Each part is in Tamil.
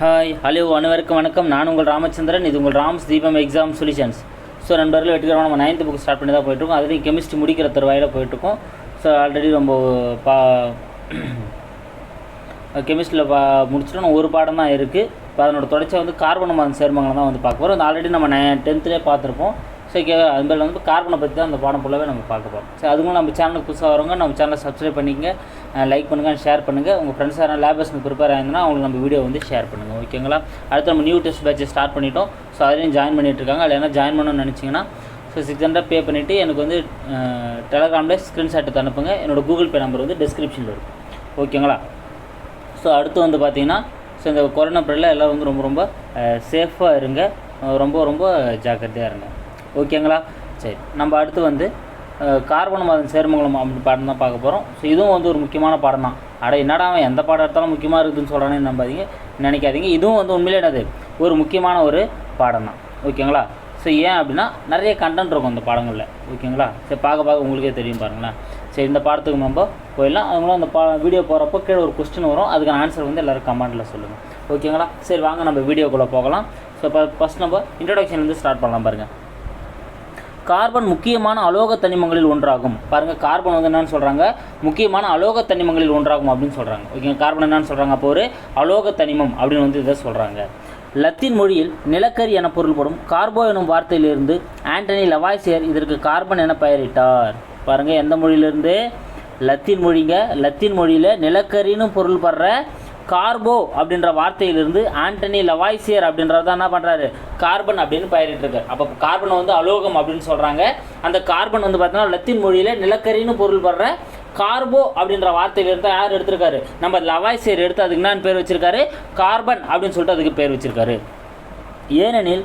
ஹாய் ஹலோ அனைவருக்கும் வணக்கம். நான் உங்கள் ராமச்சந்திரன். இது உங்கள் ராம்ஸ் தீபம் எக்ஸாம் சொல்யூஷன்ஸ் ஸோ நண்பர்கள் வெற்றிகரமாக நம்ம நைன்த்து புக் ஸ்டார்ட் பண்ணி தான் போயிட்டுருக்கோம். அதுலேயும் கெமிஸ்ட்ரி முடிக்கிற தருவாயில் போயிட்டுருக்கோம். ஸோ ஆல்ரெடி ரொம்ப பா கெமிஸ்ட்ரியில் பா முடிச்சிட்டோம். ஒரு பாடம் தான் இருக்குது இப்போ அதனோட தொடர்ச்சியாக வந்து கார்பன் மதம் சேர்மங்களை தான் வந்து பார்க்க போகிறோம் ஆல்ரெடி நம்ம நை டென்த்துலேயே பார்த்துருப்போம். ஸோ கே வந்து கார்பனை பற்றி தான் அந்த பாடம் ஃபுல்லாகவே நம்ம பார்க்க போகிறோம் ஸோ அதுவும் நம்ம சேனலுக்கு புதுசாக வரவங்க நம்ம சேனலை சப்ஸ்கிரைப் பண்ணிக்கங்க. லைக் பண்ணுங்கள் ஷேர் பண்ணுங்கள் உங்கள் ஃப்ரெண்ட்ஸ் யாரும் லேபர்ஸ்க்கு ப்ரிப்பேர் ஆயிருந்தனா அவங்களுக்கு நம்ம வீடியோ வந்து ஷேர் பண்ணுங்கள் ஓகேங்களா அடுத்து நம்ம நியூ டெஸ்ட் பேட்சை ஸ்டார்ட் பண்ணிட்டோம். ஸோ அதுலேயும் ஜாயின் பண்ணிட்டு இருக்காங்க. அதில் என்ன ஜாயின் பண்ணணும்னு நினச்சிங்கன்னா ஸோ சிக்ஸ் ஹண்ட்ரட் பே பண்ணிவிட்டு எனக்கு வந்து டெலகிராமில் ஸ்க்ரீன்ஷாட் அனுப்புங்க என்னோடய கூகுள் பே நம்பர் வந்து டிஸ்கிரிப்ஷனில் இருக்கும். ஓகேங்களா ஸோ அடுத்து வந்து பார்த்தீங்கன்னா ஸோ இந்த கொரோனா பீரியடில் எல்லோரும் வந்து ரொம்ப ரொம்ப சேஃபாக இருங்க. ரொம்ப ரொம்ப ஜாக்கிரதையாக இருங்க. ஓகேங்களா? சரி நம்ம அடுத்து வந்து அஹ், கார்பன் மதம் சேர்மங்களும் அப்படி பாடம் தான் பார்க்க போகிறோம் ஸோ இதுவும் வந்து ஒரு முக்கியமான பாடம் தான் அட என்னடா அவன் எந்த பாடம் எடுத்தாலும் முக்கியமாக இருக்குதுன்னு சொல்கிறானே நம்பாதீங்க நினைக்காதீங்க. இதுவும் வந்து உண்மையிலே என்னது? ஒரு முக்கியமான ஒரு பாடம் தான் ஓகேங்களா? ஸோ ஏன் அப்படின்னா நிறைய கண்டென்ட் இருக்கும் அந்த பாடங்களில். ஓகேங்களா? சரி பார்க்க பார்க்க உங்களுக்கே தெரியும் பாருங்களேன். சரி இந்த பாடத்துக்கு நம்ம போயிடலாம். அவங்களும் அந்த பா வீடியோ போகிறப்போ கீழே ஒரு கொஸ்டின் வரும். அதுக்கான ஆன்சர் வந்து எல்லோரும் கமெண்ட்டில் சொல்லுங்கள் ஓகேங்களா? சரி வாங்க நம்ம வீடியோக்குள்ளே போகலாம். ஸோ இப்போ ஃபஸ்ட் நம்ம இன்ட்ரடக்ஷன்லேருந்து ஸ்டார்ட் பண்ணலாம் பாருங்கள் கார்பன் முக்கியமான அலோக தனிமங்களில் ஒன்றாகும். பாருங்கள் கார்பன் வந்து என்னன்னு சொல்கிறாங்க முக்கியமான அலோக தனிமங்களில் ஒன்றாகும் அப்படின்னு சொல்கிறாங்க ஓகேங்க கார்பன் என்னன்னு சொல்கிறாங்க அப்போ ஒரு அலோக தனிமம் அப்படின்னு வந்து இதை சொல்கிறாங்க லத்தீன் மொழியில் நிலக்கரி என பொருள்படும் கார்போ எனும் வார்த்தையிலிருந்து ஆண்டனி லவாய்சியர் இதற்கு கார்பன் என பெயரிட்டார். பாருங்கள் எந்த மொழியிலிருந்து? லத்தீன் மொழிங்க. லத்தீன் மொழியில் நிலக்கரின்னு பொருள் படுற கார்போ அப்படின்ற வார்த்தையிலிருந்து ஆண்டனி லவாய்சியர் அப்படின்றத என்ன பண்ணுறாரு கார்பன் அப்படின்னு பயிரிட்டிருக்கார் அப்போ கார்பனை வந்து அலோகம் அப்படின்னு சொல்கிறாங்க அந்த கார்பன் வந்து பார்த்தீங்கன்னா லத்தீன் மொழியில் நிலக்கரின்னு பொருள் படுற கார்போ அப்படின்ற வார்த்தையிலிருந்து யார் எடுத்திருக்காரு? நம்ம லவாய்சியர் எடுத்து அதுக்கு என்னன்னு பேர் வச்சிருக்காரு? கார்பன் அப்படின்னு சொல்லிட்டு அதுக்கு பேர் வச்சிருக்காரு. ஏனெனில்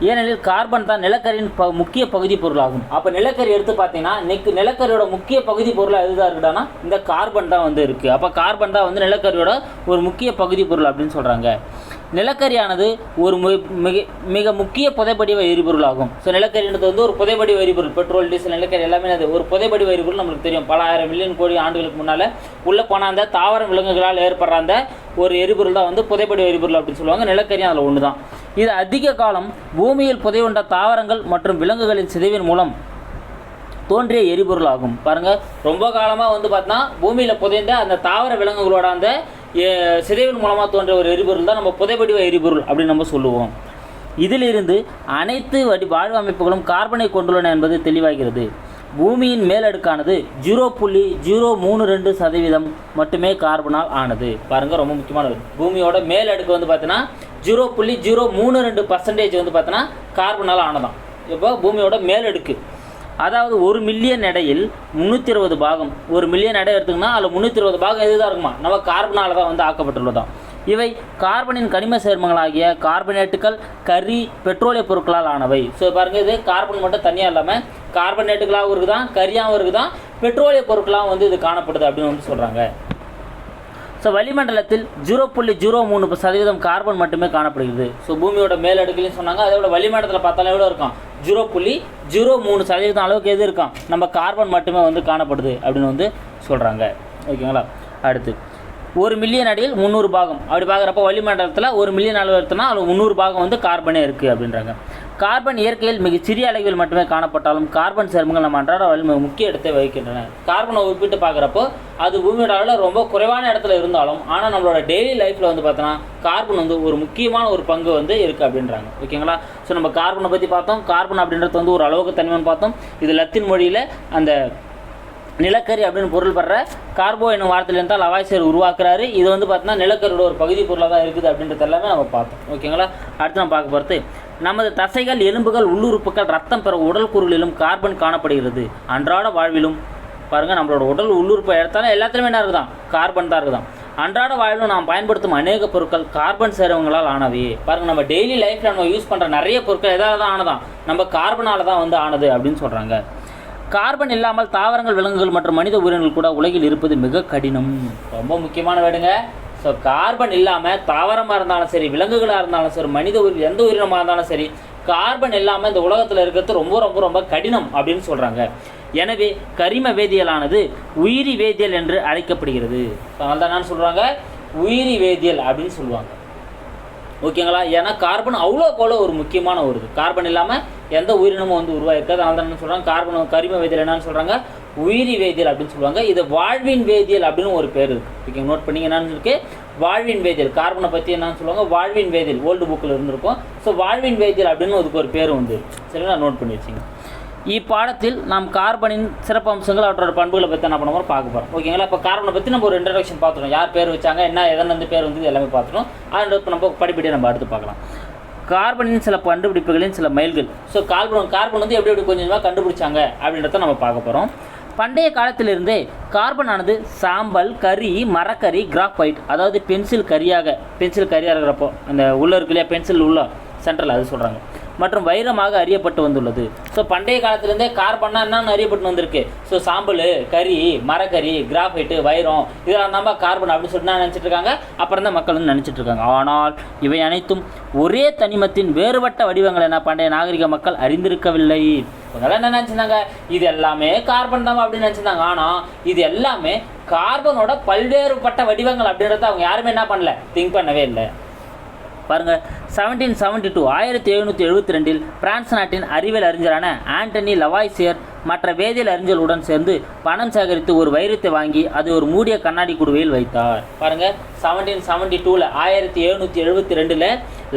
ஏனெனில் கார்பன் தான் நிலக்கரியின் ப முக்கிய பகுதி பொருளாகும். அப்போ நிலக்கரி எடுத்து பார்த்தீங்கன்னா நெக் நிலக்கரியோட முக்கிய பகுதி பொருளாக எதுதான் இருக்குடானா இந்த கார்பன் தான் வந்து இருக்குது அப்போ கார்பன் தான் வந்து நிலக்கரியோட ஒரு முக்கிய பகுதி பொருள் அப்படின்னு சொல்கிறாங்க நிலக்கரியானது ஒரு மு- மிக மிக முக்கிய புதைப்படிவ எரிபொருளாகும். ஸோ நிலக்கரின்றது வந்து ஒரு புதைப்படிவ எரிபொருள். பெட்ரோல் டீசல் நிலக்கரி எல்லாமே அது ஒரு புதைப்படிவ எரிபொருள் நம்மளுக்கு தெரியும். பல ஆயிரம் மில்லியன் கோடி ஆண்டுகளுக்கு முன்னால் உள்ளே போன அந்த தாவர விலங்குகளால் ஏற்படுற அந்த ஒரு எரிபொருள் தான் வந்து புதைப்படிவ எரிபொருள் அப்படின்னு சொல்லுவாங்க. நிலக்கரி அதில் ஒன்று தான் இது அதிக காலம் பூமியில் புதையுண்ட தாவரங்கள் மற்றும் விலங்குகளின் சிதைவின் மூலம் தோன்றிய எரிபொருள் ஆகும் பாருங்க ரொம்ப காலமாக வந்து பார்த்தோன்னா பூமியில் புதைந்த அந்த தாவர விலங்குகளோட அந்த சிதைவின் மூலமாக தோன்றிய ஒரு எரிபொருள் தான் நம்ம புதைவடிவ எரிபொருள் அப்படின்னு நம்ம சொல்லுவோம். இதிலிருந்து அனைத்து வடி வாழ்வு அமைப்புகளும் கார்பனை கொண்டுள்ளன என்பது தெளிவாகிறது. பூமியின் மேலடுக்கானது ஜீரோ புள்ளி ஜீரோ மூணு ரெண்டு சதவீதம் மட்டுமே கார்பனால் ஆனது. பாருங்க ரொம்ப முக்கியமானது. பூமியோட மேலடுக்கு வந்து பார்த்தீங்கன்னா ஜீரோ புள்ளி ஜீரோ மூணு ரெண்டு பர்சன்டேஜ் வந்து பார்த்தீங்கன்னா கார்பனால் ஆனதாம் இப்போ பூமியோட மேலடுக்கு. அதாவது ஒரு மில்லியன் எடையில் முந்நூற்றி இருபது பாகம். ஒரு மில்லியன் எடை எடுத்துக்கினா அதில் முந்நூற்றி இருபது பாகம் எதுதான் இருக்குமா? நம்ம கார்பனால் தான் வந்து ஆக்கப்பட்டுள்ளதான் இவை கார்பனின் கனிம சேர்மங்களாகிய கார்பனேட்டுகள் கரி பெட்ரோலிய பொருட்களால் ஆனவை. ஸோ பாருங்கள் இது கார்பன் மட்டும் தனியாக இல்லாமல் கார்பனேட்டுகளாகவும் இருக்குதான் கரியாகவும் இருக்குதான் பெட்ரோலிய பொருட்களாகவும் வந்து இது காணப்படுது அப்படின்னு வந்து சொல்கிறாங்க ஸோ வளிமண்டலத்தில் ஜீரோ புள்ளி ஜீரோ மூணு சதவீதம் கார்பன் மட்டுமே காணப்படுகிறது. ஸோ பூமியோட மேலடுக்குலையும் சொன்னாங்க. அதோட வளிமண்டலத்தில் பார்த்தாலும் எவ்வளோ இருக்கும்? ஜீரோ புள்ளி ஜீரோ மூணு சதவீதம் அளவுக்கு எது இருக்கும்? நம்ம கார்பன் மட்டுமே வந்து காணப்படுது அப்படின்னு வந்து சொல்கிறாங்க ஓகேங்களா? அடுத்து ஒரு மில்லியன் அடியில் முந்நூறு பாகம். அப்படி பார்க்குறப்ப வளிமண்டலத்தில் ஒரு மில்லியன் அளவு எடுத்தோம்னா அதில் முந்நூறு பாகம் வந்து கார்பனே இருக்குது அப்படின்றாங்க. கார்பன் இயற்கையில் மிக சிறிய அளவில் மட்டுமே காணப்பட்டாலும் கார்பன் சேர்மங்கள் நம்ம அன்றாட வாழ்வில் முக்கிய இடத்தை வகிக்கின்றன. கார்பனை ஒப்பிட்டு பார்க்குறப்போ அது பூமியோட அளவில் ரொம்ப குறைவான இடத்துல இருந்தாலும் ஆனால் நம்மளோட டெய்லி லைஃப்பில் வந்து பார்த்தோன்னா கார்பன் வந்து ஒரு முக்கியமான ஒரு பங்கு வந்து இருக்குது அப்படின்றாங்க. ஓகேங்களா? ஸோ நம்ம கார்பனை பற்றி பார்த்தோம். கார்பன் அப்படின்றது வந்து ஒரு அளவுக்கு தனிமன் பார்த்தோம். இது லத்தீன் மொழியில் அந்த நிலக்கரி அப்படின்னு பொருள் படுற கார்போ என்னும் வார்த்தையிலேருந்து தான் லவாய்சர் உருவாக்குறாரு. இது வந்து பார்த்தீங்கன்னா நிலக்கரியோட ஒரு பகுதி பொருளாக தான் இருக்குது அப்படின்றது எல்லாமே நம்ம பார்த்தோம். ஓகேங்களா? அடுத்து நம்ம பார்க்க போகிறது நமது தசைகள் எலும்புகள் உள்ளுறுப்புகள் ரத்தம் பெற உடல் கூறுகளிலும் கார்பன் காணப்படுகிறது. அன்றாட வாழ்விலும் பாருங்கள் நம்மளோட உடல் உள்ளுறுப்பை எடுத்தாலும் எல்லாத்துலேயுமே என்ன இருக்குதான்? கார்பன் தான் இருக்குதான். அன்றாட வாழ்வில் நாம் பயன்படுத்தும் அநேக பொருட்கள் கார்பன் சேர்வங்களால் ஆனவை. பாருங்கள் நம்ம டெய்லி லைஃப்பில் நம்ம யூஸ் பண்ணுற நிறைய பொருட்கள் எதாவது தான் ஆனதான் நம்ம கார்பனால் தான் வந்து ஆனது அப்படின்னு சொல்கிறாங்க கார்பன் இல்லாமல் தாவரங்கள் விலங்குகள் மற்றும் மனித உயிரினங்கள் கூட உலகில் இருப்பது மிக கடினம். ரொம்ப முக்கியமான வேடுங்க. ஸோ கார்பன் இல்லாமல் தாவரமாக இருந்தாலும் சரி விலங்குகளாக இருந்தாலும் சரி மனித உயிர் எந்த உயிரினமாக இருந்தாலும் சரி கார்பன் இல்லாமல் இந்த உலகத்தில் இருக்கிறது ரொம்ப ரொம்ப ரொம்ப கடினம் அப்படின்னு சொல்கிறாங்க எனவே கரிம வேதியியலானது உயிரி வேதியியல் என்று அழைக்கப்படுகிறது. அதனால தான் சொல்கிறாங்க உயிரி வேதியியல் அப்படின்னு சொல்லுவாங்க. ஓகேங்களா? ஏன்னா கார்பன் அவ்வளோக்கு அவ்வளோ ஒரு முக்கியமான ஒரு இது. கார்பன் இல்லாமல் எந்த உயிரினமும் வந்து உருவாயிருக்காது. அதனால தான் என்ன சொல்கிறாங்க கார்பன் கரிம வேதியியல் என்னன்னு சொல்கிறாங்க உயிரி வேதியியல் அப்படின்னு சொல்லுவாங்க. இது வாழ்வின் வேதியியல் அப்படின்னு ஒரு பேர் இருக்குது ஓகே நோட் பண்ணிங்க என்னன்னு இருக்கு வாழ்வின் வேதியியல். கார்பனை பற்றி என்னன்னு சொல்லுவாங்க? வாழ்வின் வேதியியல் ஓல்டு புக்கில் இருந்திருக்கும். ஸோ வாழ்வின் வேதியியல் அப்படின்னு அதுக்கு ஒரு பேர் வந்து சரிங்களா? நோட் பண்ணி வச்சுங்க. இப்பாடத்தில் நாம் கார்பனின் சிறப்பம்சங்கள் அவற்றோட பண்புகளை பற்றி என்ன பண்ண பார்க்க போகிறோம் ஓகேங்களா? இப்போ கார்பனை பற்றி நம்ம ஒரு இன்ட்ரடக்ஷன் பார்த்துருவோம் யார் பேர் வச்சாங்க என்ன எதன் பேர் வந்து எல்லாமே பார்த்துருவோம் அதனோட இப்போ நம்ம படிப்படியாக நம்ம அடுத்து பார்க்கலாம். கார்பனின் சில கண்டுபிடிப்புகளின் சில மைல்கள். ஸோ கார்பன் கார்பன் வந்து எப்படி எப்படி கொஞ்சம் கொஞ்சமாக கண்டுபிடிச்சாங்க அப்படின்றத நம்ம பார்க்க போகிறோம் பண்டைய காலத்திலிருந்தே கார்பன் ஆனது சாம்பல் கறி மரக்கறி கிராஃபைட் அதாவது பென்சில் கரியாக பென்சில் கரியாக இருக்கிறப்போ அந்த உள்ள இருக்கு இல்லையா பென்சில் உள்ள சென்ட்ரல் அது சொல்கிறாங்க மற்றும் வைரமாக அறியப்பட்டு வந்துள்ளது. ஸோ பண்டைய காலத்திலேருந்தே கார்பன்னா என்னன்னு அறியப்பட்டு வந்திருக்கு. ஸோ சாம்பல் கறி மரக்கறி கிராஃபைட்டு வைரம் இதெல்லாம் தான் கார்பன் அப்படின்னு சொல்லிட்டு என்ன நினச்சிட்டு இருக்காங்க அப்புறம் தான் மக்கள் வந்து நினச்சிட்டு இருக்காங்க ஆனால் இவை அனைத்தும் ஒரே தனிமத்தின் வேறுபட்ட வடிவங்கள் என பண்டைய நாகரிக மக்கள் அறிந்திருக்கவில்லை. இவங்கெல்லாம் என்ன நினச்சிருந்தாங்க? இது எல்லாமே கார்பன் தான் அப்படின்னு நினச்சிருந்தாங்க. ஆனால் இது எல்லாமே கார்பனோட பல்வேறுபட்ட வடிவங்கள் அப்படின்றத அவங்க யாருமே என்ன பண்ணல? திங்க் பண்ணவே இல்லை. பாருங்க செவன்டீன் செவன்டி டூ ஆயிரத்தி எழுநூற்றி எழுபத்தி ரெண்டில் பிரான்ஸ் நாட்டின் அறிவியல் அறிஞரான ஆண்டனி லவாய்சியர் மற்ற வேதியியல் அறிஞர்களுடன் சேர்ந்து பணம் சேகரித்து ஒரு வைரத்தை வாங்கி அதை ஒரு மூடிய கண்ணாடி குடுவையில் வைத்தார். பாருங்க செவன்டீன் செவன்டி டூவில் ஆயிரத்தி எழுநூற்றி எழுபத்தி ரெண்டில்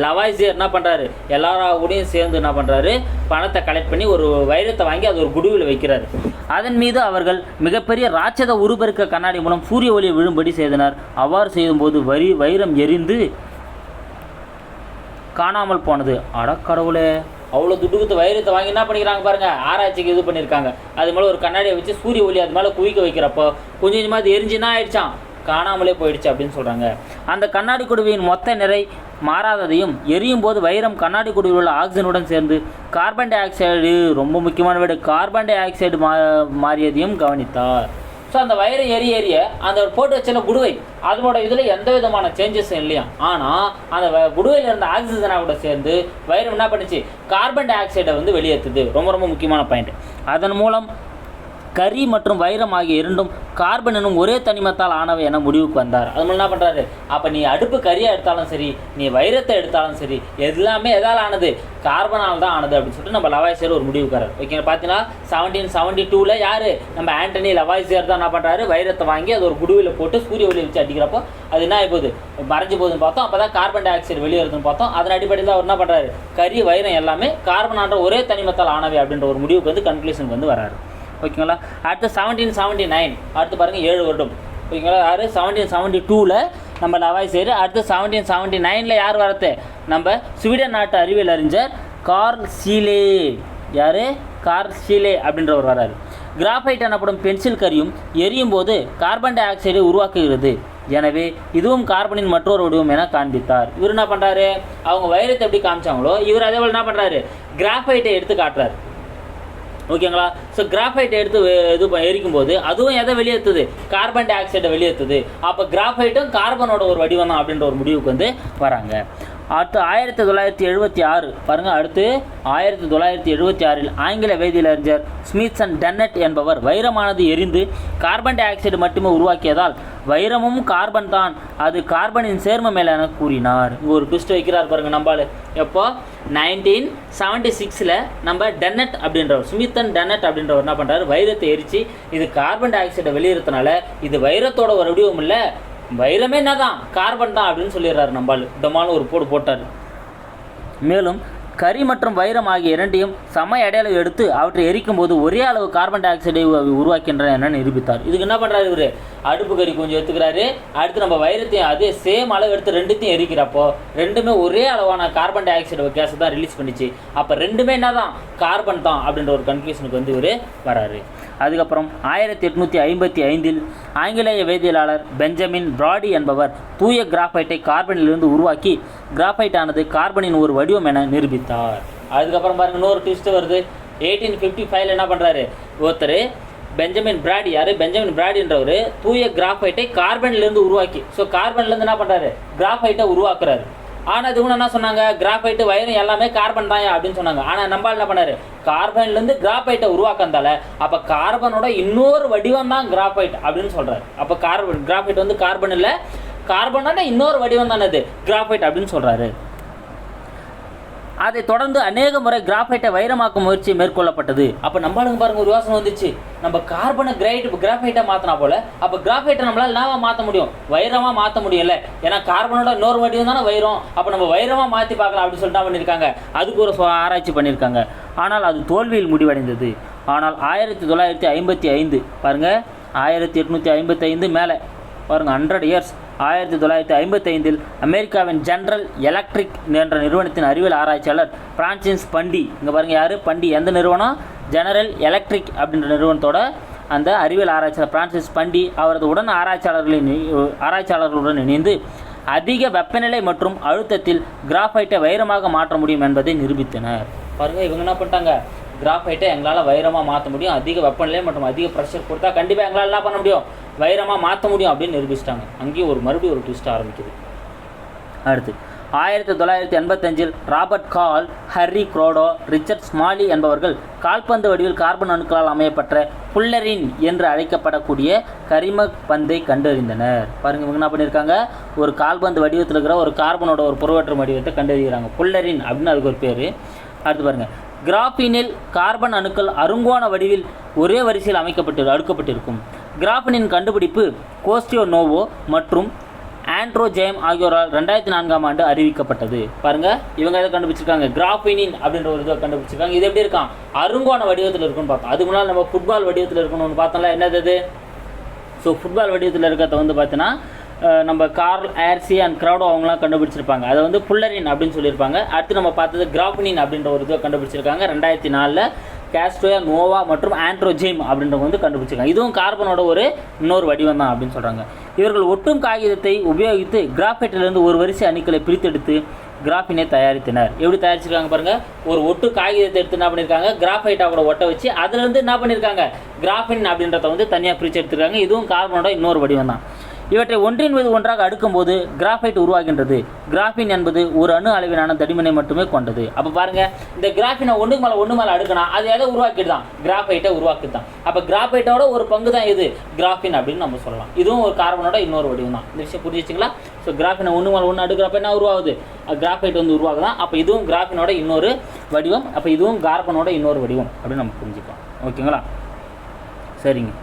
லவாய்சியர் என்ன பண்ணுறாரு எல்லாரா கூடயும் சேர்ந்து என்ன பண்ணுறாரு பணத்தை கலெக்ட் பண்ணி ஒரு வைரத்தை வாங்கி அது ஒரு குடுவில் வைக்கிறார். அதன் மீது அவர்கள் மிகப்பெரிய ராட்சத உருபெருக்க கண்ணாடி மூலம் சூரிய ஒளியை விழும்படி செய்தனர். அவ்வாறு செய்யும்போது வரி வைரம் எரிந்து காணாமல் போனது. அடக்கடவுளே அவ்வளோ துட்டுக்குத்து வைரத்தை வாங்கி என்ன பண்ணிக்கிறாங்க பாருங்கள் ஆராய்ச்சிக்கு இது பண்ணியிருக்காங்க அது மேலே ஒரு கண்ணாடியை வச்சு சூரிய ஒளி அது மேலே குவிக்க வைக்கிறப்போ கொஞ்சம் கொஞ்சமாக அது எரிஞ்சுன்னா ஆயிடுச்சான் காணாமலே போயிடுச்சு அப்படின்னு சொல்கிறாங்க அந்த கண்ணாடி குடுவையின் மொத்த நிறை மாறாததையும் எரியும் போது வைரம் கண்ணாடி குடுவில் உள்ள ஆக்சிஜனுடன் சேர்ந்து கார்பன் டை ஆக்சைடு ரொம்ப முக்கியமான வீடு கார்பன் டை ஆக்சைடு மா மாறியதையும் கவனித்தார். ஸோ அந்த வைரம் எரிய எரிய அந்த போட்டு வச்சல குடுவை அதனோட இதில் எந்த விதமான சேஞ்சஸும் இல்லையா? ஆனால் அந்த வ- குடுவையில் இருந்த ஆக்சிஜனாக கூட சேர்ந்து வயிறு என்ன பண்ணுச்சு? கார்பன் டை ஆக்சைடை வந்து வெளியேற்றுது ரொம்ப ரொம்ப முக்கியமான பாயிண்ட் அதன் மூலம் கரி மற்றும் வைரம் ஆகிய இரண்டும் கார்பன் எனும் ஒரே தனிமத்தால் ஆனவை என முடிவுக்கு வந்தார். அது என்ன பண்ணுறாரு அப்போ நீ அடுப்பு கரியாக எடுத்தாலும் சரி நீ வைரத்தை எடுத்தாலும் சரி எல்லாமே எதால் ஆனது? கார்பனால் தான் ஆனது அப்படின்னு சொல்லிட்டு நம்ம லவாய்சியர் ஒரு முடிவுக்காரர். ஓகே பார்த்தீங்கன்னா செவன்டீன் செவன்டி டூவில் யார்? நம்ம ஆண்டனி லவாய்சியர் தான் என்ன பண்ணுறாரு வைரத்தை வாங்கி அது ஒரு குடுவில் போட்டு சூரிய ஒளி வச்சு அடிக்கிறப்போ அது என்ன ஆகி போகுது? மறைஞ்சு போகுதுன்னு பார்த்தோம். அப்போ தான் கார்பன் டை ஆக்சைடு வெளியேறதுன்னு பார்த்தோம். அதன் அடிப்படையில் அவர் என்ன பண்ணுறாரு கரி வைரம் எல்லாமே கார்பனான்ற ஒரே தனிமத்தால் ஆனவை அப்படின்ற ஒரு முடிவுக்கு வந்து கன்க்ளூஷனுக்கு வந்து வராரு ஓகேங்களா? அடுத்து செவன்டீன் செவன்ட்டி நைன் அடுத்து பாருங்கள் ஏழு வருடம் ஓகேங்களா? யார் செவன்டீன் செவன்ட்டி டூவில் நம்ம லவாய் சேரு. அடுத்து செவன்டீன் செவன்ட்டி நைனில் யார் வரது நம்ம ஸ்வீடன் நாட்டு அறிவியல் அறிஞர் கார்ல் சீலே. யார்? கார்ல் சீலே அப்படின்றவர் வராரு. கிராஃபைட் எனப்படும் பென்சில் கரியும் எரியும் போது கார்பன் டை ஆக்சைடை உருவாக்குகிறது. எனவே இதுவும் கார்பனின் மற்றொரு வடிவம் என காண்பித்தார். இவர் என்ன பண்ணுறாரு அவங்க வைரத்தை எப்படி காமிச்சாங்களோ இவர் அதே போல் என்ன பண்ணுறாரு கிராஃபைட்டை எடுத்து காட்டுறாரு. ஓகேங்களா? ஸோ கிராஃபைட் எடுத்து இது ப- எரிக்கும் போது அதுவும் எதை வெளியேற்றுது கார்பன் டை ஆக்சைடை வெளியேற்றுது அப்போ கிராஃபைட்டும் கார்பனோட ஒரு வடிவம் தான் அப்படின்ற ஒரு முடிவுக்கு வந்து வராங்க. அடுத்து ஆயிரத்தி தொள்ளாயிரத்தி எழுபத்தி ஆறு பாருங்கள் அடுத்து ஆயிரத்தி தொள்ளாயிரத்தி எழுபத்தி ஆறில் ஆங்கில வேதியறிஞர் ஸ்மித்சன் டன்னட் என்பவர் வைரமானது எரிந்து கார்பன் டை ஆக்சைடு மட்டுமே உருவாக்கியதால் வைரமும் கார்பன் தான். அது கார்பனின் சேர்மம் மேலே என கூறினார். இங்கே ஒரு ட்விஸ்ட் வைக்கிறார் பாருங்கள் நம்பால் எப்போ? நைன்டீன் செவன்டி சிக்ஸில் நம்ம டென்னட் அப்படின்றவர் சுமித்தன் டென்னட் அப்படின்றவர் என்ன பண்ணுறாரு வைரத்தை எரித்து இது கார்பன் டை ஆக்சைடை வெளியேறதுனால இது வைரத்தோட ஒரு வடிவம் இல்லை வைரமே என்னதான்? கார்பன் தான் அப்படின்னு சொல்லிடுறாரு நம்பால் டொமாலும் ஒரு போடு போட்டார். மேலும் கரி மற்றும் வைரம் ஆகிய இரண்டையும் சம இடையில எடுத்து அவற்றை எரிக்கும் போது ஒரே அளவு கார்பன் டை ஆக்சைடை உருவாக்கின்றன என நிரூபித்தார். இதுக்கு என்ன பண்ணுறாரு இவர்? அடுப்பு கறி கொஞ்சம் எடுத்துக்கிறாரு. அடுத்து நம்ம வைரத்தையும் அதே சேம் அளவு எடுத்து ரெண்டுத்தையும் எரிக்கிறப்போ ரெண்டுமே ஒரே அளவான கார்பன் டை ஆக்சைடு கேஸை தான் ரிலீஸ் பண்ணிச்சு. அப்போ ரெண்டுமே என்ன தான் கார்பன் தான் அப்படின்ற ஒரு கன்க்ளூஷனுக்கு வந்து இவர் வராரு. அதுக்கப்புறம் ஆயிரத்தி எட்நூற்றி ஐம்பத்தி ஐந்தில் ஆங்கிலேய வேதியியலாளர் பெஞ்சமின் பிராடி என்பவர் தூய கிராஃபைட்டை கார்பனிலிருந்து உருவாக்கி கிராஃபைட் ஆனது கார்பனின் ஒரு வடிவம் என நிரூபித்தார். அதுக்கப்புறம் பாருங்க இன்னொரு ட்விஸ்ட் வருது. எயிட்டீன் ஃபிஃப்டி ஃபைவ்ல என்ன பண்ணுறாரு ஒருத்தர் பெஞ்சமின் பிராடி யார்? பெஞ்சமின் பிராடின்றவர் தூய கிராஃபைட்டை கார்பன்லேருந்து உருவாக்கி ஸோ கார்பன்லேருந்து என்ன பண்ணுறாரு கிராஃபைட்டை உருவாக்குறாரு. ஆனால் இது என்ன சொன்னாங்க? கிராஃபைட்டு வயரும் எல்லாமே கார்பன் தான் அப்படின்னு சொன்னாங்க. ஆனால் நம்ம என்ன பண்ணாரு? கார்பன்லேருந்து கிராஃபைட்டை உருவாக்கந்தால அப்போ கார்பனோட இன்னொரு வடிவம் தான் கிராஃபைட் அப்படின்னு சொல்கிறாரு அப்போ கார்பன் கிராஃபைட் வந்து கார்பன் இல்லை கார்பனோட இன்னொரு வடிவம் தானே அது கிராஃபைட் அப்படின்னு சொல்கிறாரு அதை தொடர்ந்து அநேக முறை கிராஃபைட்டை வைரமாக்கும் முயற்சி மேற்கொள்ளப்பட்டது. அப்போ நம்மளுக்கு பாருங்க ஒரு யோசனை வந்துச்சு. நம்ம கார்பனை கிரைட் கிராஃபைட்டை மாற்றினா போல அப்போ கிராஃபைட்டை நம்மளால் என்னவா மாற்ற முடியும். வைரமாக மாற்ற முடியல ஏன்னா கார்பனோட இன்னொரு வடிவம் தானே வைரம். அப்போ நம்ம வைரமாக மாற்றி பார்க்கலாம் அப்படின்னு சொல்லிட்டு பண்ணியிருக்காங்க. அதுக்கு ஒரு ஆராய்ச்சி பண்ணியிருக்காங்க. ஆனால் அது தோல்வியில் முடிவடைந்தது. ஆனால் ஆயிரத்தி தொள்ளாயிரத்தி ஐம்பத்தி ஐந்து பாருங்கள் ஆயிரத்தி எட்நூற்றி ஐம்பத்தி ஐந்து மேலே பாருங்கள் ஹண்ட்ரட் இயர்ஸ் ஆயிரத்தி தொள்ளாயிரத்தி ஐம்பத்தைந்தில் அமெரிக்காவின் ஜென்ரல் எலக்ட்ரிக் என்ற நிறுவனத்தின் அறிவியல் ஆராய்ச்சியாளர் பிரான்சிஸ் பண்டி. இங்கே பாருங்கள் யார்? பண்டி. எந்த நிறுவனம்? ஜெனரல் எலக்ட்ரிக் அப்படின்ற நிறுவனத்தோட அந்த அறிவியல் ஆராய்ச்சியாளர் பிரான்சிஸ் பண்டி அவரது உடன் ஆராய்ச்சியாளர்களின் ஆராய்ச்சியாளர்களுடன் இணைந்து அதிக வெப்பநிலை மற்றும் அழுத்தத்தில் கிராஃபைட்டை வைரமாக மாற்ற முடியும் என்பதை நிரூபித்தனர். பாருங்க இவங்க என்ன பண்ணிட்டாங்க? கிராஃபைட்டை எங்களால் வைரமாக மாற்ற முடியும். அதிக வெப்பநிலை மற்றும் அதிக ப்ரெஷர் கொடுத்தா கண்டிப்பாக எங்களால் என்ன பண்ண முடியும்? வைரமாக மாற்ற முடியும் அப்படின்னு நிரூபிச்சிட்டாங்க. அங்கேயும் ஒரு மறுபடியும் ஒரு ட்விஸ்ட் ஆரம்பிக்குது. அடுத்து ஆயிரத்தி தொள்ளாயிரத்தி எண்பத்தஞ்சில் ராபர்ட் கால் ஹர்ரி குரோடோ ரிச்சர்ட் ஸ்மாலி என்பவர்கள் கால்பந்து வடிவில் கார்பன் அணுக்களால் அமையப்பட்ட புல்லரின் என்று அழைக்கப்படக்கூடிய கரிம பந்தை கண்டறிந்தனர். பாருங்க இவங்க என்ன பண்ணியிருக்காங்க? ஒரு கால்பந்து வடிவத்தில் இருக்கிற ஒரு கார்பனோட ஒரு புறவற்று வடிவத்தை கண்டறிகிறாங்க. புல்லரின் அப்படின்னு அதுக்கு ஒரு பேர். அடுத்து பாருங்கள் கிராஃபினில் கார்பன் அணுக்கள் அருங்கோண வடிவில் ஒரே வரிசையில் அமைக்கப்பட்டு அடுக்கப்பட்டிருக்கும். கிராஃபினின் கண்டுபிடிப்பு கோஸ்டியோ நோவோ மற்றும் ஆண்ட்ரோஜெயம் ஆகியோரால் ரெண்டாயிரத்தி நான்காம் ஆண்டு அறிவிக்கப்பட்டது. பாருங்க இவங்க எதை கண்டுபிடிச்சிருக்காங்க? கிராஃபினின் அப்படின்ற ஒரு இதை கண்டுபிடிச்சிருக்காங்க. இது எப்படி இருக்கான் அருங்கோண வடிவத்தில் இருக்குன்னு பார்த்தோம். அதுக்கு முன்னால் நம்ம ஃபுட்பால் வடிவத்தில் இருக்கணும்னு பார்த்தோம்ல என்னது ஸோ ஃபுட்பால் வடிவத்தில் இருக்கிறத வந்து பார்த்தீங்கன்னா நம்ம கார்ல் ஏர்சி அண்ட் க்ரௌடோ அவங்களாம் கண்டுபிடிச்சிருப்பாங்க. அதை வந்து புல்லரின் அப்படின்னு சொல்லியிருப்பாங்க. அடுத்து நம்ம பார்த்தது கிராஃபினின் அப்படின்ற ஒரு இதை கண்டுபிடிச்சிருக்காங்க. ரெண்டாயிரத்தி நாலில் கேஸ்ட்ரோயா நோவா மற்றும் ஆண்ட்ரோஜிம் அப்படின்றவங்க வந்து கண்டுபிடிச்சிருக்காங்க. இதுவும் கார்பனோட ஒரு இன்னொரு வடிவம் தான் அப்படின்னு சொல்கிறாங்க இவர்கள் ஒட்டும் காகிதத்தை உபயோகித்து கிராஃபைட்டிலிருந்து ஒரு வரிசை அணுக்களை பிரித்தெடுத்து கிராஃபினை தயாரித்தனர். எப்படி தயாரிச்சிருக்காங்க பாருங்கள் ஒரு ஒட்டு காகிதத்தை எடுத்து என்ன பண்ணியிருக்காங்க கிராஃபைட்டாவோட ஒட்ட வச்சு அதுலேருந்து என்ன பண்ணியிருக்காங்க கிராஃபின் அப்படின்றத வந்து தனியாக பிரித்து எடுத்துருக்காங்க. இதுவும் கார்பனோட இன்னொரு வடிவம் தான். இவற்றை ஒன்றின் மீது ஒன்றாக அடுக்கும்போது கிராஃபைட் உருவாகின்றது. கிராஃபின் என்பது ஒரு அணு அளவிலான தடிமனை மட்டுமே கொண்டது. அப்போ பாருங்க இந்த கிராஃபினை ஒன்றுக்கு மேலே ஒன்று மேலே அடுக்கணும் அது எதை உருவாக்கிட்டு தான்? கிராஃபைட்டை உருவாக்கி தான். அப்போ கிராஃபைட்டோட ஒரு பங்கு தான் இது கிராஃபின் அப்படின்னு நம்ம சொல்லலாம். இதுவும் ஒரு கார்பனோட இன்னொரு வடிவம் தான். இந்த விஷயம் புரிஞ்சுச்சிங்களா? ஸோ கிராஃபினை ஒன்று மேலே ஒன்று அடுக்கிறப்ப என்ன உருவாகுது? கிராஃபைட் வந்து உருவாகுதான் அப்போ இதுவும் கிராஃபினோட இன்னொரு வடிவம். அப்போ இதுவும் கார்பனோட இன்னொரு வடிவம் அப்படின்னு நம்ம புரிஞ்சுக்கலாம். ஓகேங்களா? சரிங்க.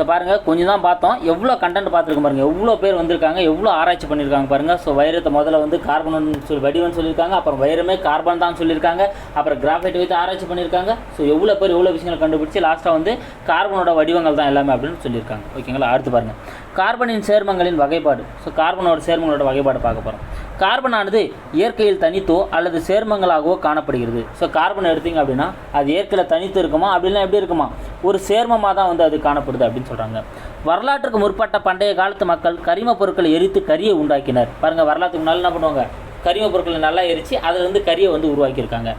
ஸோ பாருங்கள் கொஞ்சம் தான் பார்த்தோம். எவ்வளோ கண்டென்ட் பார்த்துருக்கோம் பாருங்கள் எவ்வளோ பேர் வந்திருக்காங்க எவ்வளோ ஆராய்ச்சி பண்ணியிருக்காங்க பாருங்கள் ஸோ வைரத்தை முதல்ல வந்து கார்பன் சொல்லி வடிவம்னு சொல்லியிருக்காங்க. அப்புறம் வைரமே கார்பன் தான் சொல்லியிருக்காங்க. அப்புறம் கிராஃபைட் வைத்து ஆராய்ச்சி பண்ணியிருக்காங்க. ஸோ எவ்வளோ பேர் எவ்வளோ விஷயங்களை கண்டுபிடிச்சி லாஸ்ட்டாக வந்து கார்பனோட வடிவங்கள் தான் எல்லாமே அப்படின்னு சொல்லியிருக்காங்க. ஓகேங்களா அடுத்து பாருங்கள் கார்பனின் சேர்மங்களின் வகைப்பாடு. ஸோ கார்பனோட சேர்மங்களோட வகைப்பாடு பார்க்க போகிறோம் கார்பனானது இயற்கையில் தனித்தோ அல்லது சேர்மங்களாகவோ காணப்படுகிறது. ஸோ கார்பன் எடுத்தீங்க அப்படின்னா அது இயற்கையில் தனித்து இருக்குமா? அப்படின்னா எப்படி இருக்குமா? ஒரு சேர்மமாக தான் வந்து அது காணப்படுது அப்படின்னு சொல்கிறாங்க வரலாற்றுக்கு முற்பட்ட பண்டைய காலத்து மக்கள் கரிம பொருட்களை எரித்து கரியை உண்டாக்கினர். பாருங்கள் வரலாற்றுக்கு முன்னால் என்ன பண்ணுவாங்க? கரிம பொருட்களை நல்லா எரித்து அதிலிருந்து கரியை வந்து உருவாக்கியிருக்காங்க.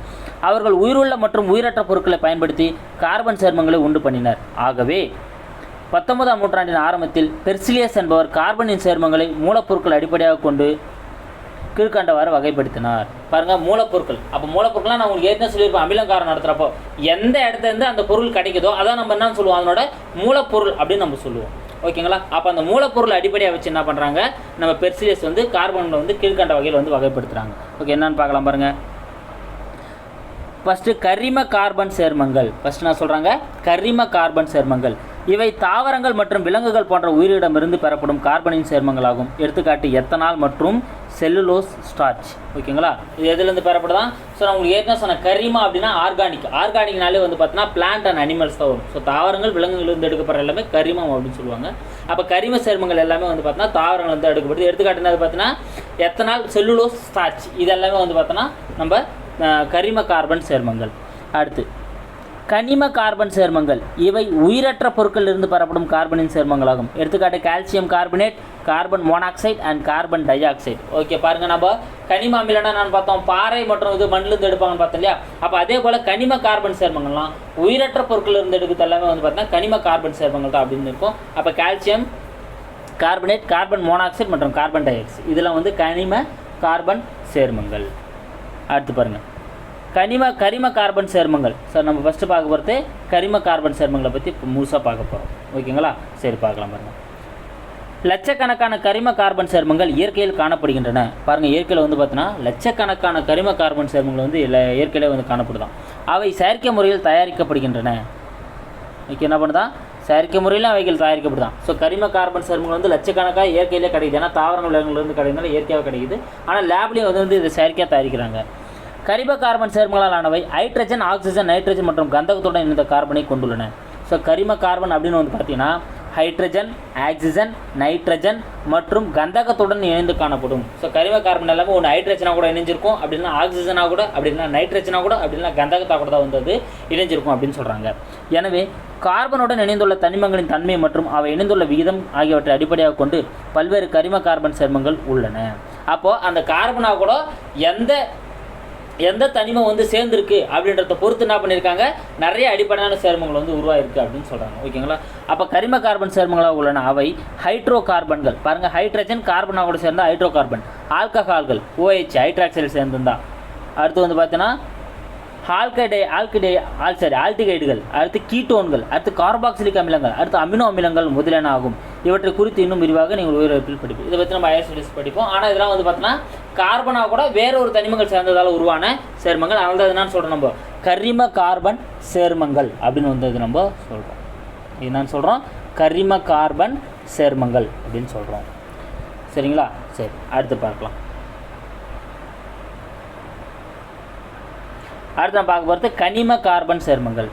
அவர்கள் உயிருள்ள மற்றும் உயிரற்ற பொருட்களை பயன்படுத்தி கார்பன் சேர்மங்களை உண்டு பண்ணினர். ஆகவே பத்தொன்பதாம் நூற்றாண்டின் ஆரம்பத்தில் பெர்சிலியஸ் என்பவர் கார்பனின் சேர்மங்களை மூலப்பொருட்கள் அடிப்படையாக கொண்டு கீழ்கண்டவாறு வகைப்படுத்தினார். பாருங்கள் மூலப்பொருட்கள். அப்போ மூலப்பொருட்கள்லாம் நான் உங்களுக்கு ஏற்கனவே சொல்லியிருப்பேன் அமிலங்காரம் நடத்துகிறப்போ எந்த இடத்துல இருந்து அந்த பொருள் கிடைக்குதோ அதான் நம்ம என்ன சொல்லுவோம் அதனோட மூலப்பொருள் அப்படின்னு நம்ம சொல்லுவோம். ஓகேங்களா? அப்போ அந்த மூலப்பொருள் அடிப்படையாக வச்சு என்ன பண்ணுறாங்க நம்ம பெர்சிலியஸ் வந்து கார்பனில் வந்து கீழ்கண்ட வகையில் வந்து வகைப்படுத்துகிறாங்க ஓகே என்னன்னு பார்க்கலாம் பாருங்கள் ஃபஸ்ட்டு கரிம கார்பன் சேர்மங்கள். ஃபஸ்ட்டு நான் சொல்கிறாங்க கரிம கார்பன் சேர்மங்கள். இவை தாவரங்கள் மற்றும் விலங்குகள் போன்ற உயிரிடமிருந்து பெறப்படும் கார்பனின் சேர்மங்களாகும். எடுத்துக்காட்டு எத்தனால் மற்றும் செல்லுலோஸ் ஸ்டார்ச். ஓகேங்களா? இது எதுலேருந்து பெறப்படுதான் ஸோ நான் உங்களுக்கு ஏற்கனவே சொன்ன கரிமா அப்படின்னா ஆர்கானிக். ஆர்கானிக்னாலே வந்து பார்த்தீங்கன்னா பிளான்ட் அண்ட் அனிமல்ஸ் தான் வரும். ஸோ தாவரங்கள் விலங்குகளிலிருந்து எடுக்கப்படுற எல்லாமே கரிமம் அப்படின்னு சொல்லுவாங்க. அப்போ கரிம சேர்மங்கள் எல்லாமே வந்து பார்த்தீங்கன்னா தாவரங்கள் வந்து எடுக்கப்படுது. எடுத்துக்காட்டு என்னது பார்த்தீங்கன்னா எத்தனால் செல்லுலோஸ் ஸ்டார்ச். இது எல்லாமே வந்து பார்த்தோன்னா நம்ம கரிம கார்பன் சேர்மங்கள். அடுத்து கனிம கார்பன் சேர்மங்கள். இவை உயிரற்ற பொருட்களிலிருந்து பெறப்படும் கார்பனின் சேர்மங்களாகும். எடுத்துக்காட்டு calcium carbonate carbon monoxide and carbon dioxide. Okay பாருங்க நம்ம கனிம அமிலம்னா நான் பார்த்தோம். பாறை மற்றும் இது மண்ணிலிருந்து எடுப்பாங்கன்னு பார்த்தோம் இல்லையா? அப்போ அதே போல் கனிம கார்பன் சேர்மங்கள்லாம் உயிரற்ற பொருட்களிலிருந்து எடுக்கிறது எல்லாமே வந்து பார்த்தீங்கன்னா கனிம கார்பன் சேர்மங்கள் தான் அப்படின்னு இருக்கும். அப்போ கால்சியம் கார்பனேட் கார்பன் மோனாக்சைடு மற்றும் கார்பன் டை ஆக்சைடு. இதெல்லாம் வந்து கனிம கார்பன் சேர்மங்கள். அடுத்து பாருங்கள் கனிம கரிம கார்பன் சேர்மங்கள். சார் நம்ம ஃபஸ்ட்டு பார்க்க போகிறது கரிம கார்பன் சேர்மங்களை பற்றி இப்போ முழுசாக பார்க்க போகிறோம் ஓகேங்களா? சரி பார்க்கலாம் பாருங்கள் லட்சக்கணக்கான கரிம கார்பன் சேர்மங்கள் இயற்கையில் காணப்படுகின்றன. பாருங்கள் இயற்கையில் வந்து பார்த்தீங்கன்னா லட்சக்கணக்கான கரிம கார்பன் சேர்மங்கள் வந்து இல்லை இயற்கையிலே வந்து காணப்படுதான். அவை செயற்கை முறையில் தயாரிக்கப்படுகின்றன. ஓகே என்ன பண்ணுதான் செயற்கை முறையில் அவைகள் தயாரிக்கப்படுதான். ஸோ கரிம கார்பன் சேர்மங்கள் வந்து லட்சக்கணக்காக இயற்கையிலே கிடைக்குது. ஏன்னா தாவரங்கள் விலங்குலேருந்து கிடைக்கிறதுனால இயற்கையாக கிடைக்குது. ஆனால் லேப்லேயும் வந்து வந்து இதை செயற்கையாக தயாரிக்கிறாங்க. கரிம கார்பன் சேர்மங்களால் ஆனவை ஹைட்ரஜன் ஆக்சிஜன் நைட்ரஜன் மற்றும் கந்தகத்துடன் இணைந்த கார்பனை கொண்டுள்ளன. ஸோ கரிம கார்பன் அப்படின்னு வந்து பார்த்தீங்கன்னா ஹைட்ரஜன் ஆக்சிஜன் நைட்ரஜன் மற்றும் கந்தகத்துடன் இணைந்து காணப்படும். ஸோ கரிம கார்பன் எல்லாமே ஒன்று ஹைட்ரஜனாக கூட இணைஞ்சிருக்கும் அப்படின்னா ஆக்சிஜனாக கூட அப்படின்னா நைட்ரஜனாக கூட அப்படின்னா கந்தகத்தாக கூட தான் வந்தது இணைஞ்சிருக்கும் அப்படின்னு சொல்கிறாங்க எனவே கார்பனுடன் இணைந்துள்ள தனிமங்களின் தன்மை மற்றும் அவை இணைந்துள்ள விகிதம் ஆகியவற்றை அடிப்படையாக கொண்டு பல்வேறு கரிம கார்பன் சேர்மங்கள் உள்ளன. அப்போது அந்த கார்பனாக கூட எந்த எந்த தனிமம் வந்து சேர்ந்துருக்கு அப்படின்றத பொறுத்து என்ன பண்ணியிருக்காங்க? நிறைய அடிப்படையான சேர்மங்கள் வந்து உருவாயிருக்கு அப்படின்னு சொல்கிறாங்க ஓகேங்களா? அப்போ கரிம கார்பன் சேர்மங்களாக உள்ளன அவை ஹைட்ரோ கார்பன்கள் பாருங்கள் ஹைட்ரஜன் கார்பனாக கூட சேர்ந்தால் ஹைட்ரோ கார்பன் ஆல்கஹால்கள் ஓஹெச் ஹைட்ராக்சைடு சேர்ந்துருந்தா. அடுத்து வந்து பார்த்தீங்கன்னா ஆல்கடை ஆல்கடை ஆல் சாரி ஆல்டிகைடுகள் அடுத்து கீட்டோன்கள் அடுத்து கார்பாக்சிலிக் அமிலங்கள் அடுத்து அமினோ அமிலங்கள் முதலென ஆகும் இவற்றை குறித்து இன்னும் விரிவாக நீங்கள் உயிரிழப்பில் படிப்போம் இதை பற்றி நம்ம ஹையர் படிப்போம். ஆனால் இதெல்லாம் வந்து பார்த்தோன்னா கார்பனாக கூட வேற ஒரு தனிமங்கள் சேர்ந்ததால் உருவான சேர்மங்கள். அதனால தான் என்னன்னு சொல்கிறோம் நம்ம. கரிம கார்பன் சேர்மங்கள் அப்படின்னு வந்து நம்ம சொல்கிறோம் என்னன்னு சொல்கிறோம் கரிம கார்பன் சேர்மங்கள் அப்படின்னு சொல்கிறோம் சரிங்களா? சரி அடுத்து பார்க்கலாம். அடுத்து நம்ம பார்க்க போகிறது கனிம கார்பன் சேர்மங்கள்.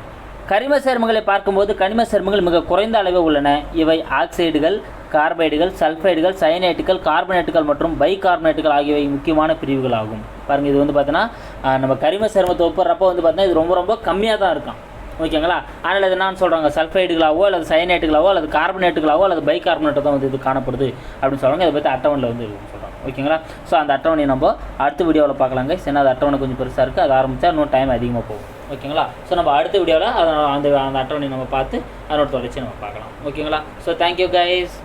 கரிம சேர்மங்களை பார்க்கும்போது கனிம சேர்மங்கள் மிக குறைந்த அளவே உள்ளன. இவை ஆக்சைடுகள் கார்பைடுகள் சல்ஃபைடுகள் சயனைட்டுகள் கார்பனேட்டுகள் மற்றும் பைகார்பனேட்டுகள் ஆகியவை முக்கியமான பிரிவுகள் ஆகும். பாருங்கள் இது வந்து பார்த்தீங்கன்னா நம்ம கரிம சேர்மத்தை ஒப்புறப்போ வந்து பார்த்தீங்கன்னா இது ரொம்ப ரொம்ப கம்மியாக தான் இருக்கும். ஓகேங்களா? அதனால் இது என்னன்னு சொல்கிறாங்க சல்ஃபைடுகளாவோ அல்லது சயனைட்டுகளாவோ அல்லது கார்பனேட்டுகளாவோ அல்லது பைகார்பனேட்டோ தான் வந்து இது காணப்படுது அப்படின்னு சொல்கிறாங்க இதை பற்றி அட்டவணையில் வந்து இருக்கும் சொல்கிறாங்க ஓகேங்களா? ஸோ அந்த அட்டவணையை நம்ம அடுத்த வீடியோவில் பார்க்கலாங்க. ஏன்னா அந்த அட்டவணை கொஞ்சம் பெருசாக இருக்குது அது ஆரம்பித்தா இன்னும் டைம் அதிகமாக போகும். ஓகேங்களா? ஸோ நம்ம அடுத்த வீடியோவில் அதை அந்த அந்த அட்டவணையை நம்ம பார்த்து அதனோட தொடர்ச்சி நம்ம பார்க்கலாம். ஓகேங்களா? So thank you guys